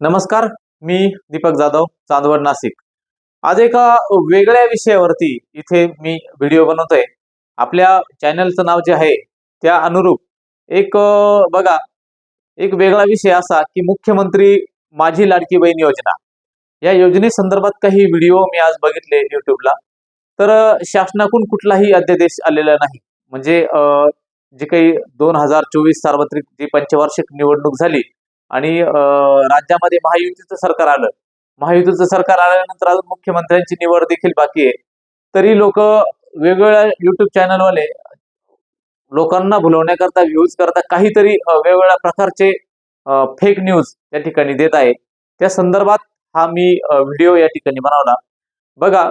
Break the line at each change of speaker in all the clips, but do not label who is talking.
नमस्कार मी दीपक जाधव चांदवड नाशिक. आज एका वेगळ्या विषयावरती इथे मी व्हिडिओ बनवतोय. आपल्या चॅनलचं नाव जे आहे त्या अनुरूप एक बघा एक वेगळा विषय असा की मुख्यमंत्री माझी लाडकी बहीण योजना. या योजनेसंदर्भात काही व्हिडिओ मी आज बघितले युट्यूबला तर शासनाकडून कुठलाही अध्यादेश आलेला नाही. म्हणजे जे काही दोन हजार चोवीस सार्वत्रिक जी पंचवार्षिक निवडणूक झाली आणि अं, राज्यामध्ये महायुतीचं सरकार आलं. महायुतीचं सरकार आल्यानंतर अजून मुख्यमंत्र्यांची निवड देखील बाकी आहे. तरी लोक वेगवेगळ्या युट्यूब चॅनलवाले लोकांना भुलवण्याकरता व्ह्यूज करता काहीतरी वेगवेगळ्या प्रकारचे फेक न्यूज या ठिकाणी देत आहे. त्या संदर्भात हा मी व्हिडिओ या ठिकाणी बनवला. बघा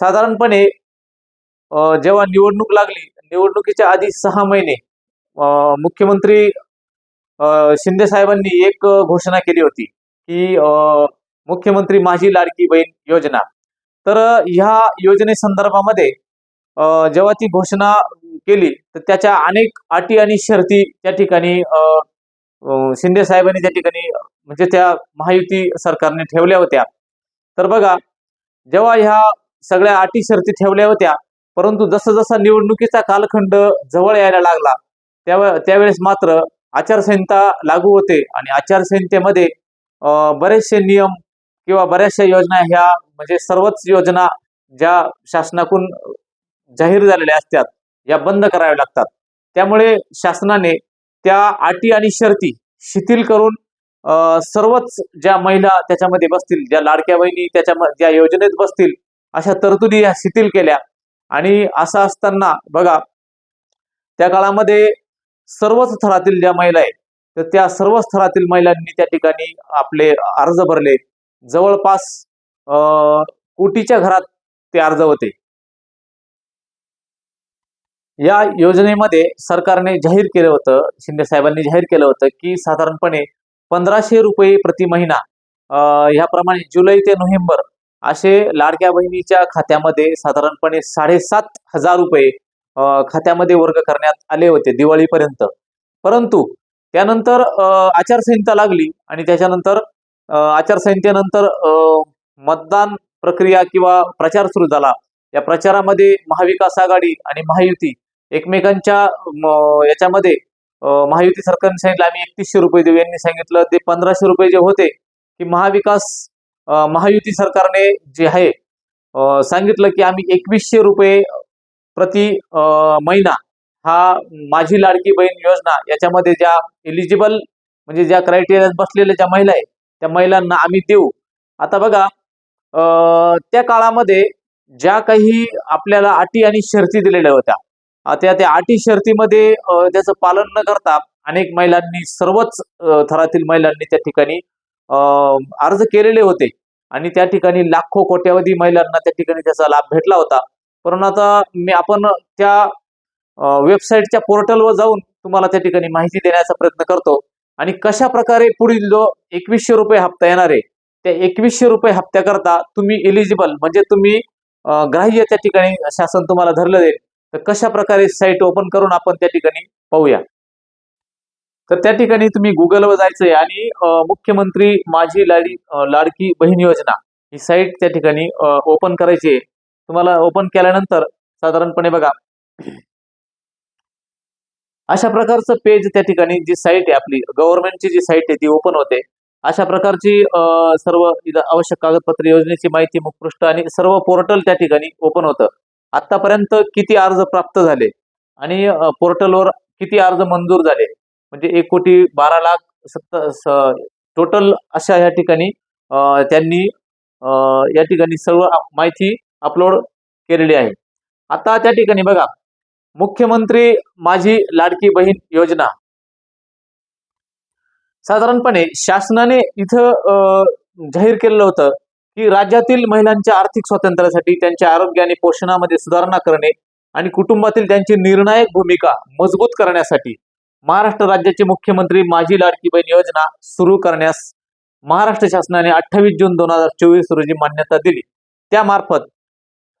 साधारणपणे जेव्हा निवडणूक लागली निवडणुकीच्या आधी सहा महिने अं, मुख्यमंत्री शिंदे साहेबांनी एक घोषणा केली होती की अ, मुख्यमंत्री माझी लाडकी बहीण योजना. तर ह्या योजनेसंदर्भामध्ये जेव्हा ती घोषणा केली तर त्याच्या अनेक अटी आणि शर्ती त्या ठिकाणी अ, शिंदे साहेबांनी त्या ठिकाणी म्हणजे त्या महायुती सरकारने ठेवल्या होत्या. तर बघा जेव्हा ह्या सगळ्या अटी शर्ती ठेवल्या होत्या परंतु जसं जसा निवडणुकीचा कालखंड जवळ यायला लागला त्यावे त्यावेळेस मात्र आचारसंहिता लागू होते आणि आचारसंहितेमध्ये बरेचसे नियम किंवा बऱ्याचशा योजना ह्या म्हणजे सर्वच योजना ज्या शासनाकडून जाहीर झालेल्या असतात या बंद कराव्या लागतात. त्यामुळे शासनाने त्या अटी आणि शर्ती शिथिल करून अं, सर्वच ज्या महिला त्याच्यामध्ये बसतील ज्या लाडक्या बहिणी त्याच्या ज्या योजनेत बसतील अशा तरतुदी ह्या शिथिल केल्या. आणि असं असताना बघा त्या काळामध्ये सर्वच थरातील ज्या महिला आहेत तर त्या सर्व स्तरातील महिलांनी त्या ठिकाणी आपले अर्ज भरले. जवळपास कोटीच्या घरात ते अर्ज होते. या योजनेमध्ये सरकारने जाहीर केलं होतं शिंदे साहेबांनी जाहीर केलं होतं की साधारणपणे पंधराशे रुपये प्रति महिना ह्याप्रमाणे जुलै ते नोव्हेंबर असे लाडक्या बहिणीच्या खात्यामध्ये साधारणपणे साडेसात हजार रुपये खात्यामध्ये वर्ग करण्यात आले होते दिवाळीपर्यंत. परंतु त्यानंतर आचारसंहिता लागली आणि त्याच्यानंतर आचारसंहितेनंतर मतदान प्रक्रिया किंवा प्रचार सुरू झाला. या प्रचारामध्ये महाविकास आघाडी आणि महायुती एकमेकांच्या याच्यामध्ये महायुती सरकारने सांगितलं आम्ही एकतीसशे रुपये देऊ. यांनी सांगितलं ते पंधराशे रुपये जे होते की महाविकास महायुती सरकारने जे आहे सांगितलं की आम्ही एकवीसशे रुपये प्रति अं, महिना हा माझी लाडकी बहीण योजना याच्यामध्ये ज्या एलिजिबल म्हणजे ज्या क्रायटेरियात बसलेल्या ज्या महिला आहेत त्या महिलांना आम्ही देऊ. आता बघा त्या काळामध्ये ज्या काही आपल्याला अटी आणि शर्ती दिलेल्या होत्या आता त्या अटी शर्तीमध्ये त्याचं पालन न करता अनेक महिलांनी सर्वच थरातील महिलांनी त्या ठिकाणी अर्ज केलेले होते. आणि त्या ठिकाणी लाखो कोट्यावधी महिलांना त्या ठिकाणी त्याचा लाभ भेटला होता. परंतु आता मी आपण त्या वेबसाईटच्या पोर्टलवर जाऊन तुम्हाला त्या ठिकाणी माहिती देण्याचा प्रयत्न करतो. आणि कशा प्रकारे पुढील जो एकवीसशे रुपये हप्ता येणार आहे त्या एकवीसशे रुपये हप्त्याकरता तुम्ही एलिजिबल म्हणजे तुम्ही ग्राह्य त्या ठिकाणी शासन तुम्हाला धरलं जाईल. तर कशा प्रकारे साईट ओपन करून आपण त्या ठिकाणी पाहूया. तर त्या ठिकाणी तुम्ही गुगलवर जायचंय आणि मुख्यमंत्री माझी लाडी लाडकी बहीण योजना ही साईट त्या ठिकाणी ओपन करायची आहे. तुम्हाला ओपन केल्यानंतर साधारणपणे बघा. अशा प्रकारचं पेज त्या ठिकाणी जी साईट आहे आपली गव्हर्नमेंटची जी साईट आहे ती ओपन होते. अशा प्रकारची सर्व इथं आवश्यक कागदपत्र योजनेची माहिती मुखपृष्ठ आणि सर्व पोर्टल त्या ठिकाणी ओपन होतं. आतापर्यंत किती अर्ज प्राप्त झाले आणि पोर्टलवर किती अर्ज मंजूर झाले? म्हणजे एक कोटी बारा लाख सत्तर टोटल अशा या ठिकाणी त्यांनी या ठिकाणी सर्व माहिती अपलोड केलेली आहे. आता त्या ठिकाणी बघा मुख्यमंत्री माझी लाडकी बहीण योजना. साधारणपणे शासनाने इथं जाहीर केलेलं होतं की राज्यातील महिलांच्या आर्थिक स्वातंत्र्यासाठी त्यांच्या आरोग्य आणि पोषणामध्ये सुधारणा करणे आणि कुटुंबातील त्यांची निर्णायक भूमिका मजबूत करण्यासाठी महाराष्ट्र राज्याचे मुख्यमंत्री माझी लाडकी बहीण योजना सुरू करण्यास महाराष्ट्र शासनाने अठ्ठावीस जून दोन हजार चोवीस रोजी मान्यता दिली. त्यामार्फत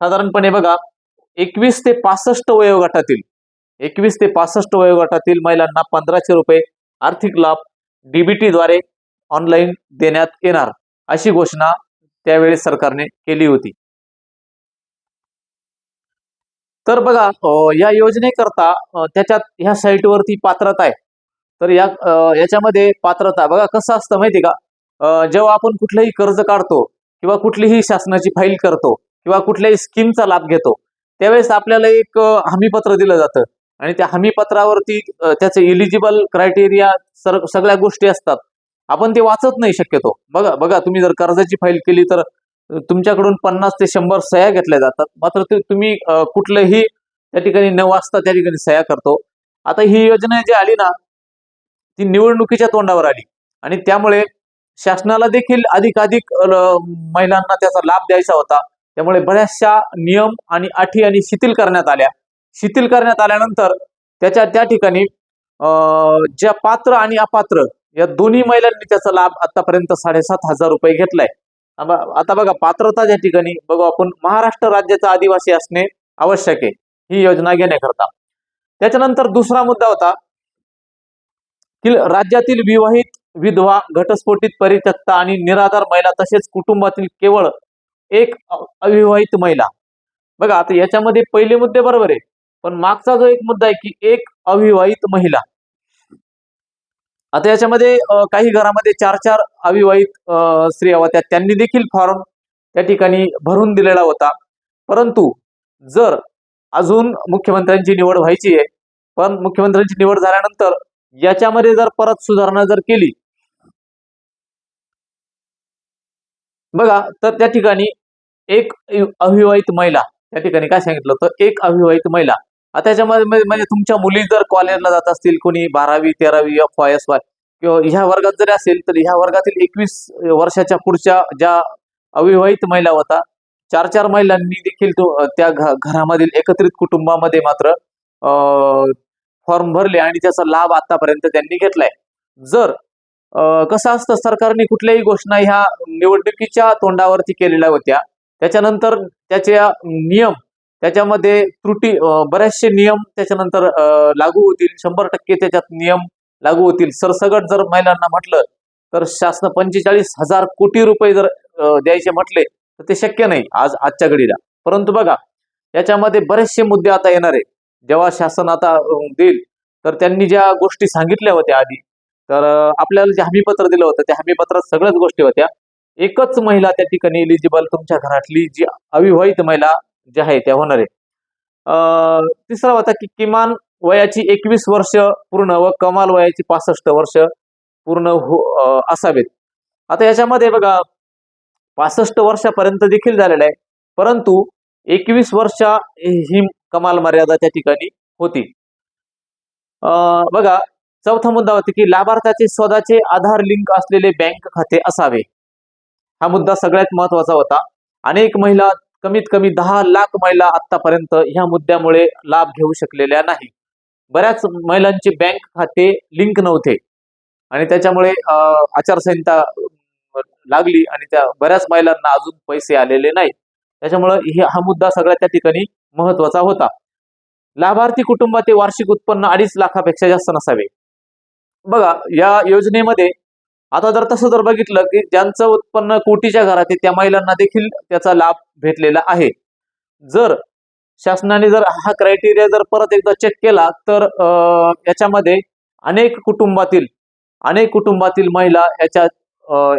साधारणपणे बघा एकवीस ते पासष्ट वयोगटातील एकवीस ते पासष्ट वयोगटातील महिलांना पंधराशे रुपये आर्थिक लाभ डीबीटी द्वारे ऑनलाईन देण्यात येणार अशी घोषणा त्यावेळी सरकारने केली होती. तर बघा या योजनेकरता त्याच्यात ह्या साईटवरती पात्रता आहे. तर या याच्यामध्ये पात्रता बघा कसं असतं माहिती का? जेव्हा आपण कुठलंही कर्ज काढतो किंवा कुठलीही शासनाची फाईल करतो किंवा कुठल्याही स्कीमचा लाभ घेतो त्यावेळेस आपल्याला एक हमीपत्र दिलं जातं. आणि त्या हमीपत्रावरती त्याचे इलिजिबल क्रायटेरिया सगळ्या गोष्टी असतात. आपण ते वाचत नाही शक्यतो. बघा बघा तुम्ही जर कर्जाची फाईल केली तर तुमच्याकडून पन्नास ते शंभर सह्या घेतल्या जातात. मात्र ते तुम्ही कुठलंही त्या ठिकाणी न वाचता त्या ठिकाणी सह्या करतो. आता ही योजना जी आली ना ती निवडणुकीच्या तोंडावर आली. आणि त्यामुळे शासनाला देखील अधिकाधिक महिलांना त्याचा लाभ द्यायचा होता. त्यामुळे बऱ्याचशा नियम आणि अटी आणि शिथिल करण्यात आल्या. शिथिल करण्यात आल्यानंतर त्याच्या त्या ठिकाणी अं, ज्या पात्र आणि अपात्र या दोन्ही महिलांनी त्याचा लाभ आतापर्यंत साडेसात हजार रुपये घेतलाय. आता बघा पात्रता ज्या ठिकाणी बघू आपण महाराष्ट्र राज्याचा आदिवासी असणे आवश्यक आहे ही योजना घेण्याकरता. त्याच्यानंतर दुसरा मुद्दा होता की राज्यातील विवाहित विधवा घटस्फोटित परित्यक्ता आणि निराधार महिला तसेच कुटुंबातील केवळ एक अविवाहित महिला. बघा आता याच्यामध्ये पहिले मुद्दे बरोबर आहे पण मागचा जो एक मुद्दा आहे की एक अविवाहित महिला. आता याच्यामध्ये काही घरामध्ये चार चार अविवाहित स्त्रिया होत्या त्यांनी देखील फॉर्म त्या ठिकाणी भरून दिलेला होता. परंतु जर अजून मुख्यमंत्र्यांची निवड व्हायची आहे पण मुख्यमंत्र्यांची निवड झाल्यानंतर याच्यामध्ये जर परत सुधारणा जर केली बघा तर त्या ठिकाणी एक अविवाहित महिला त्या ठिकाणी काय सांगितलं होतं? एक अविवाहित महिला. आता याच्यामध्ये म्हणजे- तुमच्या मुली जर कॉलेजला जात असतील कोणी बारावी तेरावी एफ वाय एस वाय किंवा ह्या वर्गात जरी असेल तर ह्या वर्गातील एकवीस वर्षाच्या पुढच्या ज्या अविवाहित महिला होता चार चार महिलांनी देखील तो त्या घरामधील एकत्रित कुटुंबामध्ये मात्र फॉर्म भरले आणि त्याचा लाभ आतापर्यंत त्यांनी घेतलाय. जर कसं असतं सरकारने कुठल्याही घोषणा ह्या निवडणुकीच्या तोंडावरती केलेल्या होत्या. त्याच्यानंतर त्याच्या नियम त्याच्यामध्ये त्रुटी अं, बरेचसे नियम त्याच्यानंतर लागू होतील. शंभर टक्के त्याच्यात नियम लागू होतील. सरसगट जर महिलांना म्हटलं तर शासन पंचेचाळीस हजार कोटी रुपये जर द्यायचे म्हटले तर ते शक्य नाही आज आजच्या घडीला. परंतु बघा याच्यामध्ये बरेचसे मुद्दे आता येणार आहे जेव्हा शासन आता देईल तर त्यांनी ज्या गोष्टी सांगितल्या होत्या आधी तर आपल्याला जे हमीपत्र दिलं होतं त्या हमीपत्रात सगळ्याच गोष्टी होत्या. एकच महिला त्या ठिकाणी एलिजिबल तुमच्या घरातली जी अविवाहित महिला ज्या आहे त्या होणार आहे. तिसरा होता की किमान वयाची एकवीस वर्ष पूर्ण व कमाल वयाची पासष्ट वर्ष पूर्ण हो असावेत. आता याच्यामध्ये बघा पासष्ट वर्षापर्यंत देखील झालेलं आहे परंतु एकवीस वर्ष ही कमाल मर्यादा त्या ठिकाणी होती. बघा चौथा मुद्दा होता की लाभार्थ्याचे स्वतःचे आधार लिंक असलेले बँक खाते असावे. हा मुद्दा सगळ्यात महत्त्वाचा होता. अनेक महिला कमीत कमी दहा लाख महिला आतापर्यंत ह्या मुद्द्यामुळे लाभ घेऊ शकलेल्या नाही. बऱ्याच महिलांचे बँक खाते लिंक नव्हते. आणि त्याच्यामुळे अं, आचारसंहिता लागली आणि त्या बऱ्याच महिलांना अजून पैसे आलेले नाही. त्याच्यामुळे हा मुद्दा सगळ्यात त्या ठिकाणी महत्त्वाचा होता. लाभार्थी कुटुंबाचे वार्षिक उत्पन्न अडीच लाखापेक्षा जास्त नसावे. बघा या योजनेमध्ये आता जर तसं जर बघितलं की ज्यांचं उत्पन्न कोटीच्या घरात आहे त्या महिलांना देखील त्याचा लाभ भेटलेला आहे. जर शासनाने जर हा क्रायटेरिया जर परत एकदा चेक केला तर याच्यामध्ये अनेक कुटुंबातील अनेक कुटुंबातील महिला याच्या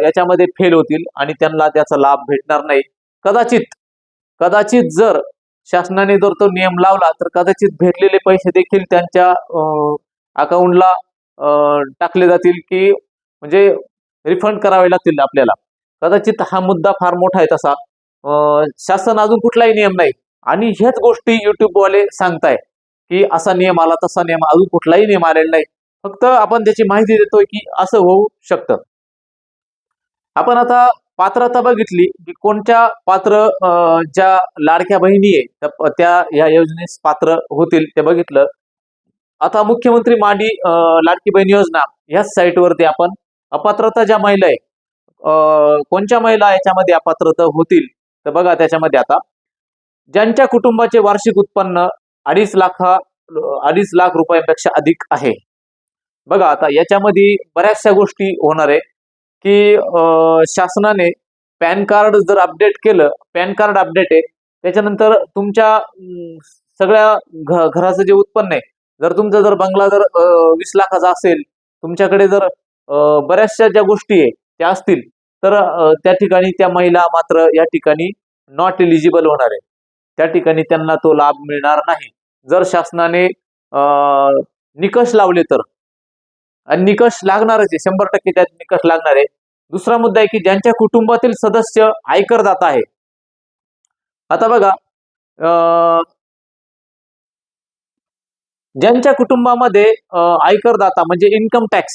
याच्यामध्ये फेल होतील आणि त्यांना त्याचा लाभ भेटणार नाही. कदाचित कदाचित जर शासनाने जर तो नियम लावला तर कदाचित भेटलेले पैसे देखील त्यांच्या अकाउंटला टाकले जातील की म्हणजे रिफंड करावे लागतील आपल्याला. कदाचित हा मुद्दा फार मोठा आहे तसा. शासन अजून कुठलाही नियम नाही. आणि ह्याच गोष्टी युट्यूबवाले सांगताय की असा नियम आला तसा नियम अजून कुठलाही नियम आलेला नाही. फक्त आपण त्याची माहिती देतोय की असं होऊ शकतं. आपण आता पात्रता बघितली की कोणत्या पात्र ज्या लाडक्या बहिणी आहे त्या- त्या या योजनेस पात्र होतील ते बघितलं. आता मुख्यमंत्री माडी लाडकी बहीण योजना ह्या साईटवरती आपण अपात्रता ज्या महिला आहे कोणत्या महिला याच्यामध्ये अपात्रता होतील तर बघा त्याच्यामध्ये आता. ज्यांच्या कुटुंबाचे वार्षिक उत्पन्न अडीच लाखा अडीच लाख रुपयांपेक्षा अधिक आहे. बघा आता याच्यामध्ये बऱ्याचशा गोष्टी होणार आहे की शासनाने पॅन कार्ड जर अपडेट केलं पॅन कार्ड अपडेट आहे त्याच्यानंतर तुमच्या सगळ्या घ- घराचं जे उत्पन्न आहे जर तुमचा जर बंगला जर वीस लाखाचा असेल तुमच्याकडे जर अं, बऱ्याचशा ज्या गोष्टी आहे त्या असतील तर त्या ठिकाणी त्या महिला मात्र या ठिकाणी नॉट एलिजिबल होणार आहे. त्या ठिकाणी त्यांना तो लाभ मिळणार नाही. जर शासनाने निकष लावले तर आणि निकष लागणारच आहे शंभर टक्के त्यात निकष लागणार आहे. दुसरा मुद्दा आहे की ज्यांच्या कुटुंबातील सदस्य आयकरदाता आहे. आता बघा अं, ज्यांच्या कुटुंबामध्ये आयकरदाता म्हणजे इन्कम टॅक्स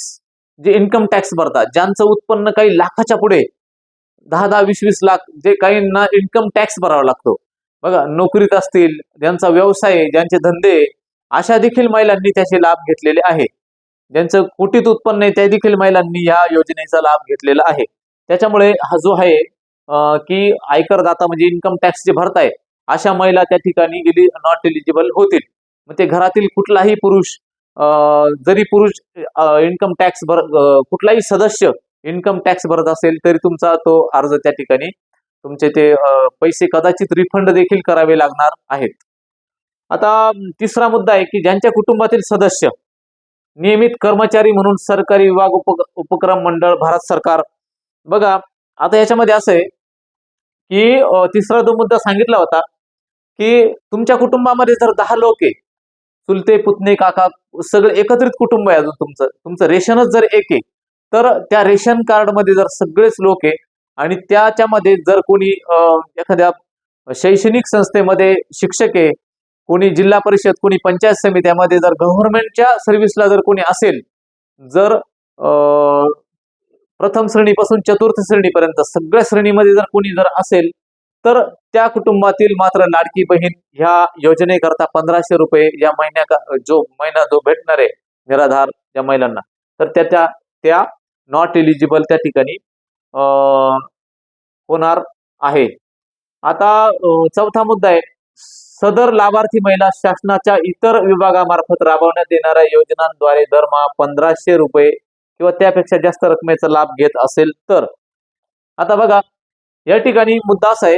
जे इन्कम टॅक्स भरतात ज्यांचं उत्पन्न काही लाखाच्या पुढे दहा दहा वीस वीस लाख जे काहींना इन्कम टॅक्स भरावा लागतो. बघा नोकरीत असतील ज्यांचा व्यवसाय ज्यांचे धंदे अशा देखील महिलांनी त्याचे लाभ घेतलेले आहे. ज्यांचं कोटीत उत्पन्न आहे त्या देखील महिलांनी या योजनेचा लाभ घेतलेला आहे. त्याच्यामुळे हा जो आहे की आयकरदाता म्हणजे इन्कम टॅक्स जे भरताय अशा महिला त्या ठिकाणी गेली नॉट एलिजिबल होतील. मग ते घरातील कुठलाही पुरुष जरी पुरुष इन्कम टॅक्स भर कुठलाही सदस्य इन्कम टॅक्स भरत असेल तरी तुमचा तो अर्ज त्या ठिकाणी तुमचे ते पैसे कदाचित रिफंड देखील करावे लागणार आहेत. आता तिसरा मुद्दा आहे की ज्यांच्या कुटुंबातील सदस्य नियमित कर्मचारी म्हणून सरकारी विभाग उप उपक्रम मंडळ भारत सरकार बघा आता याच्यामध्ये असं आहे की तिसरा जो मुद्दा सांगितला होता की तुमच्या कुटुंबामध्ये जर दहा लोक आहे चुलते पुतणे काका सगळं एकत्रित कुटुंब आहे अजून तुमचं. तुमचं रेशनच जर एक आहे तर त्या रेशन कार्डमध्ये जर सगळेच लोक आहे आणि त्याच्यामध्ये जर कोणी एखाद्या शैक्षणिक संस्थेमध्ये शिक्षक आहे कोणी जिल्हा परिषद कोणी पंचायत समित्यामध्ये जर गव्हर्नमेंटच्या सर्व्हिसला जर कोणी असेल जर प्रथम श्रेणीपासून चतुर्थ श्रेणीपर्यंत सगळ्या श्रेणीमध्ये जर कोणी जर असेल तर त्या कुटुंबातील मात्र लाडकी बहीण ह्या योजनेकरता पंधराशे रुपये या महिन्या जो महिना जो भेटणार आहे निराधार या महिलांना तर त्या त्या त्या नॉट एलिजिबल त्या ठिकाणी होणार आहे. आता चौथा मुद्दा आहे. सदर लाभार्थी महिला शासनाच्या इतर विभागामार्फत राबवण्यात येणाऱ्या योजनांद्वारे दरमहा पंधराशे रुपये किंवा त्यापेक्षा जास्त रकमेचा लाभ घेत असेल तर आता बघा या ठिकाणी मुद्दा असा आहे.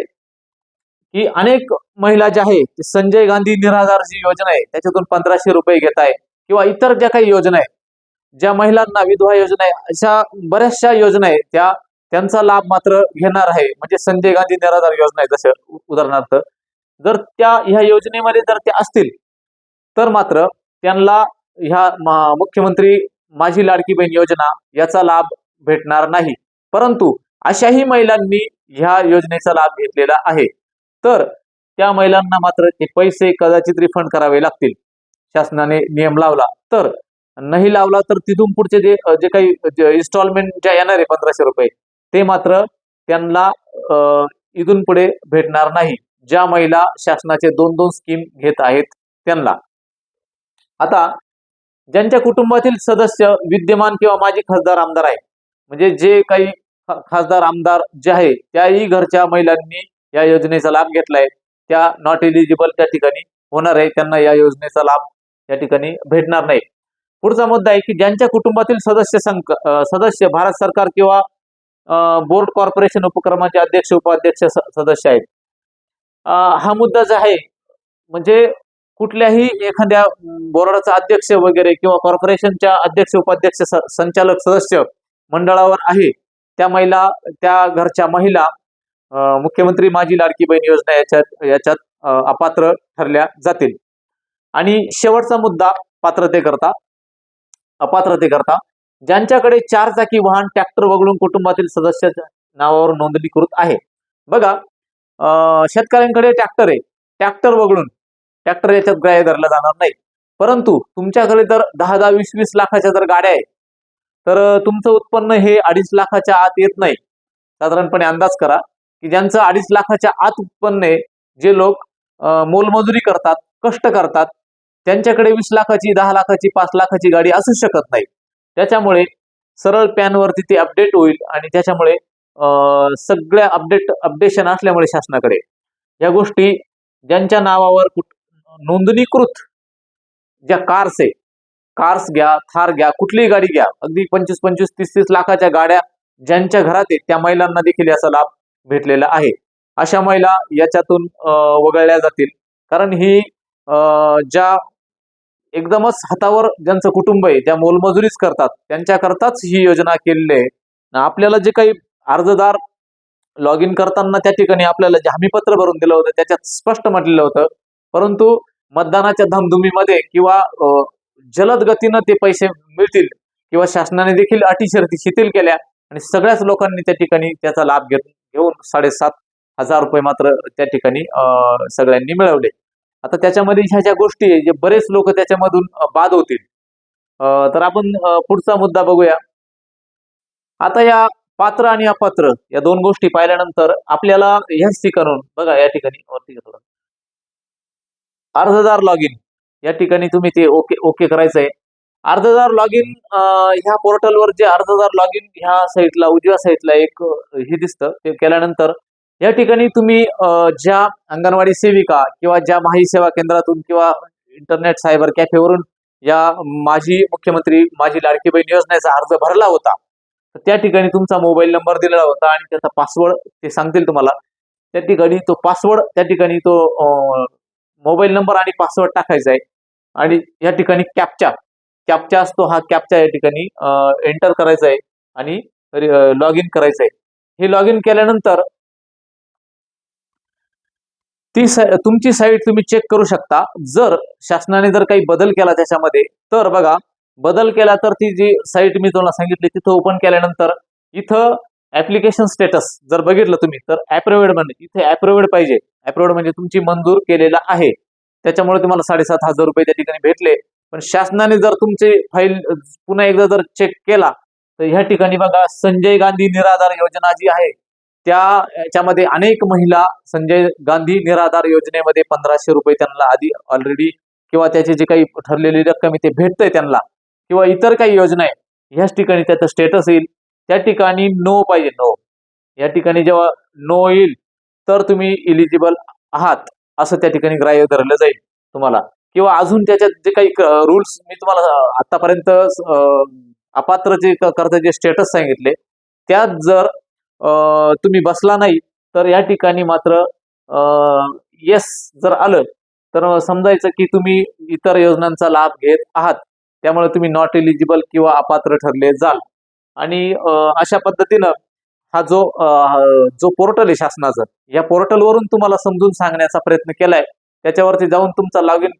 की अनेक महिला ज्या आहे संजय गांधी निराधार जी योजना आहे त्याच्यातून पंधराशे रुपये घेत आहे किंवा इतर ज्या काही योजना आहे ज्या महिलांना विधवा योजना आहे अशा बऱ्याचशा योजना आहेत त्या त्यांचा लाभ मात्र घेणार आहे म्हणजे संजय गांधी निराधार योजना आहे जसं उदाहरणार्थ. जर त्या ह्या योजनेमध्ये जर त्या असतील तर मात्र त्यांना ह्या मा- मुख्यमंत्री माझी लाडकी बहीण योजना याचा लाभ भेटणार नाही. परंतु अशाही महिलांनी ह्या योजनेचा लाभ घेतलेला आहे. तर त्या महिलांना मात्र ते पैसे कदाचित रिफंड करावे लागतील. शासनाने नियम लावला. तर नाही लावला तर तिथून पुढचे जे जे काही इन्स्टॉलमेंट ज्या येणार आहे पंधराशे रुपये ते मात्र त्यांना इथून पुढे भेटणार नाही. ज्या महिला शासनाचे दोन दोन स्कीम घेत आहेत त्यांना. आता ज्यांच्या कुटुंबातील सदस्य विद्यमान किंवा माजी खासदार आमदार आहे म्हणजे जे काही खासदार आमदार जे आहे त्याही घरच्या महिलांनी या योजनेचा लाभ घेतलाय. त्या नॉट एलिजिबल त्या ठिकाणी होणार आहे. त्यांना या योजनेचा लाभ या ठिकाणी भेटणार नाही. पुढचा मुद्दा आहे की ज्यांच्या कुटुंबातील सदस्य संक सदस्य भारत सरकार किंवा बोर्ड कॉर्पोरेशन उपक्रमाचे अध्यक्ष उपाध्यक्ष सदस्य आहेत. हा मुद्दा जो आहे म्हणजे कुठल्याही एखाद्या बोर्डाचा अध्यक्ष वगैरे किंवा कॉर्पोरेशनच्या अध्यक्ष उपाध्यक्ष संचालक सदस्य मंडळावर आहे. त्या महिला त्या घरच्या महिला मुख्यमंत्री माझी लाडकी बहीण योजना याच्यात याच्यात अपात्र ठरल्या जातील. आणि शेवटचा मुद्दा पात्रतेकरता अपात्रतेकरता ज्यांच्याकडे चार चाकी वाहन ट्रॅक्टर वगळून कुटुंबातील सदस्याच्या नावावर नोंदणीकृत आहे. बघा शेतकऱ्यांकडे ट्रॅक्टर आहे. ट्रॅक्टर वगळून ट्रॅक्टर याच्यात ग्राह्य धरला जाणार नाही. परंतु तुमच्याकडे जर दहा दहा वीस वीस लाखाच्या जर गाड्या आहे तर तुमचं उत्पन्न हे अडीच लाखाच्या आत येत नाही. साधारणपणे अंदाज करा. की ज्यांचं अडीच लाखाच्या आत उत्पन्न आहे जे लोक मोलमजुरी करतात कष्ट करतात त्यांच्याकडे वीस लाखाची दहा लाखाची पाच लाखाची गाडी असू शकत नाही. त्याच्यामुळे सरळ पॅनवरती ते अपडेट होईल आणि त्याच्यामुळे सगळ्या अपडेट अपडेशन असल्यामुळे शासनाकडे. या गोष्टी ज्यांच्या नावावर कुठ- नोंदणीकृत ज्या कार्स आहे कार्स घ्या थार घ्या कुठलीही गाडी घ्या अगदी पंचवीस पंचवीस तीस तीस लाखाच्या गाड्या ज्यांच्या घरात आहेत त्या महिलांना देखील याचा लाभ भेटलेला आहे. अशा महिला याच्यातून अं, वगळल्या जातील. कारण ही ज्या एकदमच हातावर ज्यांचं कुटुंब आहे ज्या मोलमजुरीच करतात. त्यांच्याकरताच ही योजना केलेली आहे. आपल्याला जे काही अर्जदार लॉग इन करताना त्या ठिकाणी आपल्याला जे हमीपत्र भरून दिलं होतं त्याच्यात स्पष्ट म्हटलेलं होतं. परंतु मतदानाच्या धामधुमीमध्ये किंवा जलद गतीनं ते पैसे मिळतील किंवा शासनाने देखील अटी शर्ती शिथिल केल्या आणि सगळ्याच लोकांनी त्या ठिकाणी त्याचा लाभ घेत घेऊन साडेसात हजार रुपये मात्र त्या ठिकाणी सगळ्यांनी मिळवले. आता त्याच्यामध्ये ह्या ज्या गोष्टी आहे जे बरेच लोक त्याच्यामधून बाद होतील. तर आपण पुढचा मुद्दा बघूया. आता या पात्र आणि अपात्र या दोन गोष्टी पाहिल्यानंतर आपल्याला ह्याच ठिकाणून बघा या ठिकाणी वरती घ्या अर्जदार लॉग इन या ठिकाणी तुम्ही ते ओके ओके करायचं आहे अर्जदार लॉग इन ह्या पोर्टलवर जे अर्जदार लॉग इन ह्या साईटला उजव्या साईटला एक हे दिसतं. ते केल्यानंतर या ठिकाणी तुम्ही ज्या अंगणवाडी सेविका किंवा ज्या माही सेवा केंद्रातून किंवा इंटरनेट सायबर कॅफेवरून या माजी मुख्यमंत्री माझी लाडकी बहीण योजनेचा अर्ज भरला होता तर त्या ठिकाणी तुमचा मोबाईल नंबर दिलेला होता आणि त्याचा पासवर्ड ते सांगतील तुम्हाला. त्या ठिकाणी तो पासवर्ड त्या ठिकाणी तो मोबाईल नंबर आणि पासवर्ड टाकायचा आहे. आणि या ठिकाणी कॅपचा कॅपचा असतो हा कॅपचा या ठिकाणी एंटर करायचा आहे आणि लॉग इन करायचं आहे. हे लॉग इन केल्यानंतर ती सा, तुमची साईट तुम्ही चेक करू शकता. जर शासनाने जर काही बदल केला त्याच्यामध्ये तर बघा बदल केला तर ती जी साईट मी तुम्हाला सांगितली तिथं ओपन केल्यानंतर इथं ऍप्लिकेशन स्टेटस जर बघितलं तुम्ही तर अप्रुव्ड म्हणजे इथे अप्रुव्ड पाहिजे. अप्रुव्ड म्हणजे तुमची मंजूर केलेला आहे. त्याच्यामुळे तुम्हाला साडेसात हजार रुपये त्या ठिकाणी भेटले. पण शासनाने जर तुमचे फाईल पुन्हा एकदा जर चेक केला तर ह्या ठिकाणी बघा संजय गांधी निराधार योजना जी आहे त्या याच्यामध्ये अनेक महिला संजय गांधी निराधार योजनेमध्ये पंधराशे रुपये त्यांना आधी ऑलरेडी किंवा त्याची जी काही ठरलेली रक्कम आहे ते भेटतंय त्यांना. किंवा इतर काही योजना आहे ह्याच ठिकाणी त्याचं स्टेटस येईल. त्या ठिकाणी नो पाहिजे नो या ठिकाणी जेव्हा नो येईल तर तुम्ही इलिजिबल आहात असं त्या ठिकाणी ग्राह्य धरलं जाईल तुम्हाला. किंवा अजून त्याच्यात जे काही रूल्स मी तुम्हाला आतापर्यंत अपात्र जे करता जे स्टेटस सांगितले त्यात जर तुम्ही बसला नाही तर या ठिकाणी मात्र येस जर आलं तर समजायचं की तुम्ही इतर योजनांचा लाभ घेत आहात. त्यामुळे तुम्ही नॉट एलिजिबल किंवा अपात्र ठरले जाल. आणि अशा पद्धतीनं हा जो जो पोर्टल आहे शासनाचं या पोर्टलवरून तुम्हाला समजून सांगण्याचा प्रयत्न केलाय. त्याच्यावरती जाऊन तुमचा लॉग इन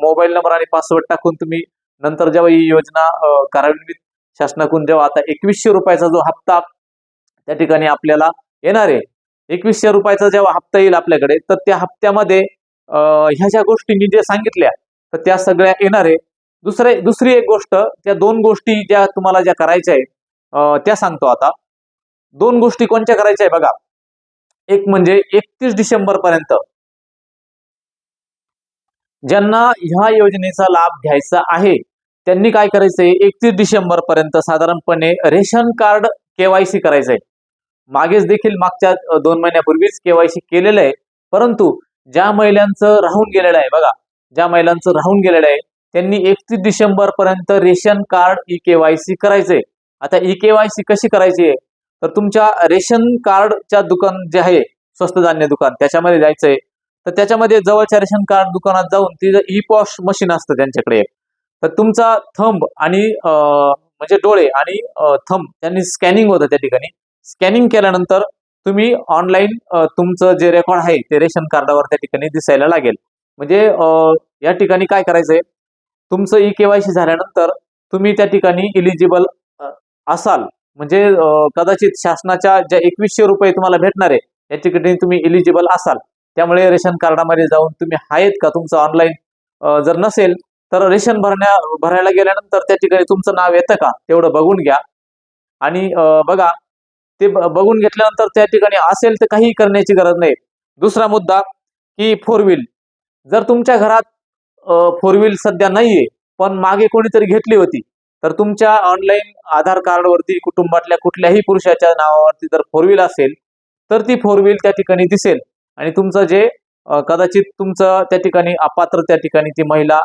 मोबाईल नंबर आणि पासवर्ड टाकून तुम्ही नंतर जेव्हा ही योजना कार्यान्वित शासनाकडून जेव्हा आता एकवीसशे रुपयाचा जो हप्ता त्या ठिकाणी आपल्याला येणार आहे एकवीसशे रुपयाचा जेव्हा हप्ता येईल आपल्याकडे तर त्या हप्त्यामध्ये ह्या ज्या गोष्टी मी जे सांगितल्या तर त्या सगळ्या येणार आहे. दुसरे दुसरी एक गोष्ट त्या दोन गोष्टी ज्या तुम्हाला ज्या करायच्या आहेत त्या सांगतो आता. दोन गोष्टी कोणत्या करायच्या आहे बघा. एक म्हणजे एकतीस डिसेंबर पर्यंत ज्यांना ह्या योजनेचा लाभ घ्यायचा आहे त्यांनी काय करायचंय? एकतीस डिसेंबर पर्यंत साधारणपणे रेशन कार्ड केवायसी करायचंय. मागेच देखील मागच्या दोन महिन्यापूर्वीच केवायसी केलेलं आहे परंतु ज्या महिलांचं राहून गेलेलं आहे बघा ज्या महिलांचं राहून गेलेलं आहे त्यांनी एकतीस डिसेंबर पर्यंत रेशन कार्ड ई केवायसी करायचंय. आता ई केवायसी कशी करायची आहे? तर तुमच्या रेशन कार्डच्या दुकान जे आहे स्वस्त धान्य दुकान त्याच्यामध्ये जायचंय. तर त्याच्यामध्ये जवळच्या रेशन कार्ड दुकानात जाऊन ती ई पॉश मशीन असतं त्यांच्याकडे एक. तर तुमचा थंब आणि म्हणजे डोळे आणि थंब त्यांनी स्कॅनिंग होतं त्या ठिकाणी. स्कॅनिंग केल्यानंतर तुम्ही ऑनलाईन तुमचं जे रेकॉर्ड आहे ते रेशन कार्डावर त्या ठिकाणी दिसायला लागेल. म्हणजे या ठिकाणी काय करायचंय? तुमचं ई केवायसी झाल्यानंतर तुम्ही त्या ठिकाणी इलिजिबल असाल. म्हणजे कदाचित शासनाच्या ज्या एकवीसशे रुपये तुम्हाला भेटणार आहे या ठिकाणी तुम्ही इलिजिबल असाल. त्यामुळे रेशन कार्डामध्ये जाऊन तुम्ही आहेत का? तुमचं ऑनलाईन जर नसेल तर रेशन भरण्या भरायला गेल्यानंतर त्या ठिकाणी तुमचं नाव येतं का? तेवढं बघून घ्या. आणि बघा ते बघून घेतल्यानंतर त्या ठिकाणी असेल तर काही करण्याची गरज नाही. दुसरा मुद्दा की फोर व्हील जर तुमच्या घरात फोर व्हील सध्या नाहीये पण मागे कोणीतरी घेतली होती तर तुमच्या ऑनलाईन आधार कार्डवरती कुटुंबातल्या कुठल्याही पुरुषाच्या नावावरती जर फोर व्हील असेल तर ती फोर व्हील त्या ठिकाणी दिसेल. आणि तुमचं जे कदाचित तुमचं त्या ठिकाणी अपात्र त्या ठिकाणी ती महिला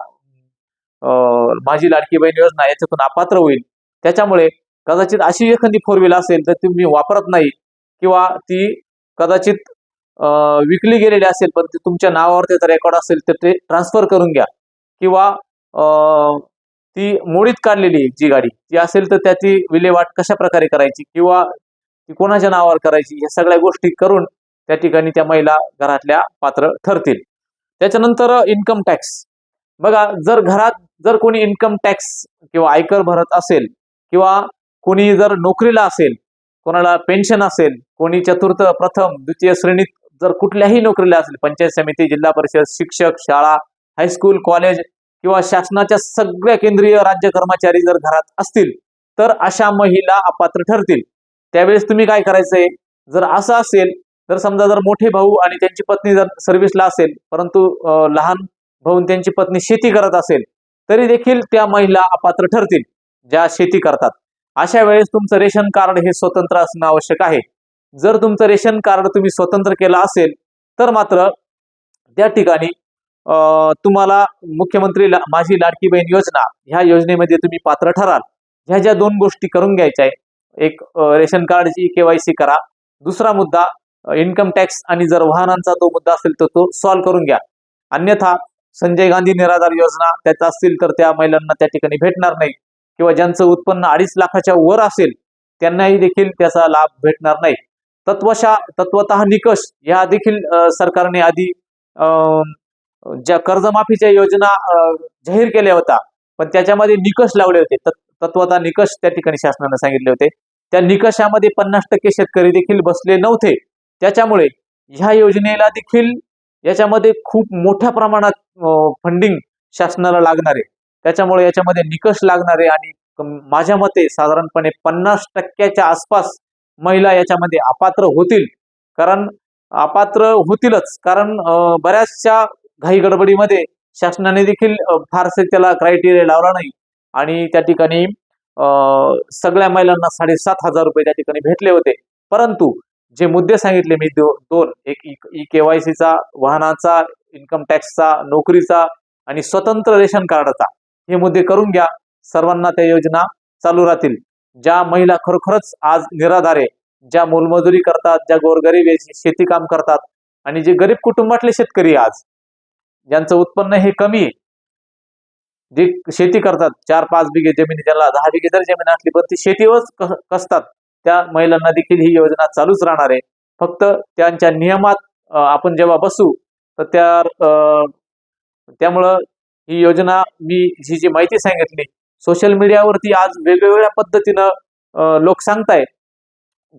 माझी लाडकी बहीण योजना याच्यातून अपात्र होईल. त्याच्यामुळे कदाचित अशी एखादी फोर व्हीलर असेल तर तुम्ही वापरत नाही किंवा ती कदाचित विकली गेलेली असेल पण ती तुमच्या नावावर त्याचा रेकॉर्ड असेल तर ते ट्रान्सफर करून घ्या. किंवा ती मोडीत काढलेली आहे जी गाडी ती असेल तर त्याची विल्हेवाट कशा प्रकारे करायची किंवा ती कोणाच्या नावावर करायची या सगळ्या गोष्टी करून त्या ठिकाणी त्या महिला घरातल्या पात्र ठरतील. त्याच्यानंतर इन्कम टॅक्स बघा जर घरात जर कोणी इन्कम टॅक्स किंवा आयकर भरत असेल किंवा कोणी जर नोकरीला असेल कोणाला पेन्शन असेल कोणी चतुर्थ प्रथम द्वितीय श्रेणीत जर कुठल्याही नोकरीला असेल पंचायत समिती जिल्हा परिषद शिक्षक शाळा हायस्कूल कॉलेज किंवा शासनाच्या सगळ्या केंद्रीय राज्य कर्मचारी जर घरात असतील तर अशा महिला अपात्र ठरतील. त्यावेळेस तुम्ही काय करायचंय? जर असं असेल जर समजा जर मोठे भाऊ आणि त्यांची पत्नी जर सर्व्हिसला असेल परंतु लहान भाऊ त्यांची पत्नी शेती करत असेल तरी देखील त्या महिला अपात्र ठरतील ज्या शेती करतात. अशा वेळेस तुमचं रेशन कार्ड हे स्वतंत्र असणं आवश्यक आहे. जर तुमचं रेशन कार्ड तुम्ही स्वतंत्र केलं असेल तर मात्र त्या ठिकाणी तुम्हाला मुख्यमंत्री ला- माझी लाडकी बहीण योजना ह्या योजनेमध्ये तुम्ही पात्र ठराल. ह्या ज्या दोन गोष्टी करून घ्यायच्या आहे एक रेशन कार्डची केवायसी करा दुसरा मुद्दा इन्कम टॅक्स आणि जर वाहनांचा तो मुद्दा असेल तर तो सॉल्व्ह करून घ्या. अन्यथा संजय गांधी निराधार योजना त्याचा असतील तर त्या महिलांना त्या ठिकाणी भेटणार नाही. किंवा ज्यांचं उत्पन्न अडीच लाखाच्या वर असेल त्यांनाही देखील त्याचा लाभ भेटणार नाही. तत्वशा तत्वतः निकष या देखील सरकारने आधी ज्या कर्जमाफीच्या योजना जाहीर केल्या होत्या पण त्याच्यामध्ये निकष लावले होते. तत्वता निकष त्या ठिकाणी शासनानं सांगितले होते. त्या निकषामध्ये पन्नास टक्के शेतकरी देखील बसले नव्हते. त्याच्यामुळे ह्या योजनेला देखील याच्यामध्ये खूप मोठ्या प्रमाणात फंडिंग शासनाला लागणार आहे. त्याच्यामुळे याच्यामध्ये निकष लागणार आहे आणि माझ्या मते साधारणपणे पन्नास टक्क्याच्या आसपास महिला याच्यामध्ये अपात्र होतील. कारण अपात्र होतीलच. कारण बऱ्याचशा घाई गडबडीमध्ये शासनाने देखील फारसे त्याला क्रायटेरिया लावला नाही. आणि त्या ठिकाणी सगळ्या महिलांना साडेसात हजार रुपये त्या ठिकाणी भेटले होते. परंतु जे मुद्दे सांगितले मी दो, दोन. एक ई केवायसीचा वाहनाचा इन्कम टॅक्सचा नोकरीचा आणि स्वतंत्र रेशन कार्डचा. हे मुद्दे करून घ्या. सर्वांना त्या योजना चालू राहतील. ज्या महिला खरोखरच आज निराधारे ज्या मोलमजुरी करतात ज्या गोरगरीब शेती काम करतात आणि जे गरीब कुटुंबातले शेतकरी आज ज्यांचं उत्पन्न हे कमी आहे जे शेती करतात चार पाच बिघे जमीन ज्यांना दहा बिघे जर जमीन असली पण ती शेतीवरच कसतात. त्या महिलांना देखील ही योजना चालूच राहणार आहे. फक्त त्यांच्या नियमात आपण जेव्हा बसू तर त्या अं, त्यामुळं ही योजना मी ही जी माहिती सांगितली सोशल मीडियावरती आज वेगवेगळ्या पद्धतीनं अं, लोक सांगतायत.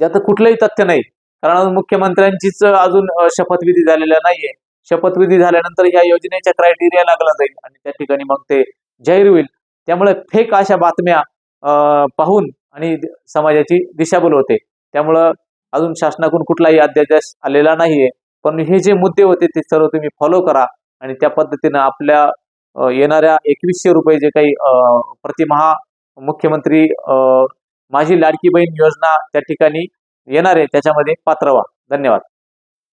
ज्याचं कुठलंही तथ्य नाही. कारण मुख्यमंत्र्यांचीच अजून शपथविधी झालेला नाहीये. शपथविधी झाल्यानंतर या योजनेच्या क्रायटेरिया लागला जाईल. आणि त्या ठिकाणी मग ते जाहीर होईल. त्यामुळे फेक अशा बातम्या अं, पाहून आणि समाजाची दिशाभूल होते. त्यामुळं अजून शासनाकडून कुठलाही अध्यादेश आलेला नाहीये. पण हे जे मुद्दे होते ते सर्व तुम्ही फॉलो करा आणि त्या पद्धतीनं आपल्या येणाऱ्या एकवीसशे रुपये जे काही प्रतिमहा मुख्यमंत्री माझी लाडकी बहीण योजना त्या ठिकाणी येणार आहे त्याच्यामध्ये पात्र व्हा. धन्यवाद.